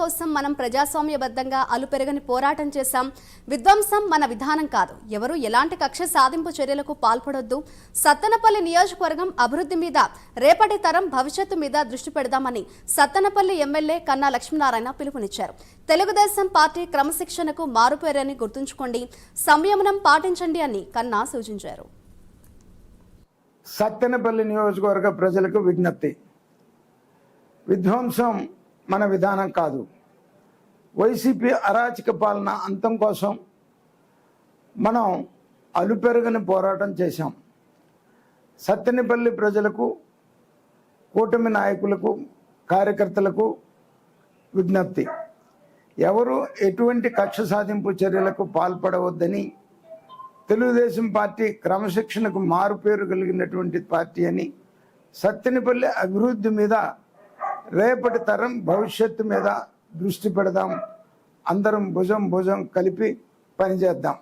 కోసం మనం ప్రజాస్వామ్యబద్ధంగా అలుపెరగని పోరాటం చేశాం. విధ్వంసం మన విధానం కాదు. ఎవరు ఎలాంటి కక్ష సాధింపు చర్యలకు పాల్పడొద్దు. సత్తెనపల్లి నియోజకవర్గం అభివృద్ధి మీద రేపటి తరం భవిష్యత్తు మీద దృష్టి పెడదామని సత్తెనపల్లి ఎమ్మెల్యే కన్నా లక్ష్మీనారాయణ పిలుపునిచ్చారు. తెలుగుదేశం పార్టీ క్రమశిక్షణకు మారుపేరని గుర్తుంచుకోండి. సంయమనం పాటించండి అని కన్నా సూచించారు. సత్తెనపల్లి నియోజకవర్గ ప్రజలకు విజ్ఞప్తి. విధ్వంసం మన విధానం కాదు. వైసీపీ అరాచక పాలన అంతం కోసం మనం అలుపెరగని పోరాటం చేశాం. సత్తెనపల్లి ప్రజలకు కూటమి నాయకులకు కార్యకర్తలకు విజ్ఞప్తి. ఎవరు ఎటువంటి కక్ష సాధింపు చర్యలకు పాల్పడవద్దని తెలుగుదేశం పార్టీ క్రమశిక్షణకు మారుపేరు కలిగినటువంటి పార్టీ అని సత్తెనపల్లి అభివృద్ధి మీద రేపటి తరం భవిష్యత్తు మీద దృష్టి పెడదాం. అందరం భుజం భుజం కలిపి పనిచేద్దాం.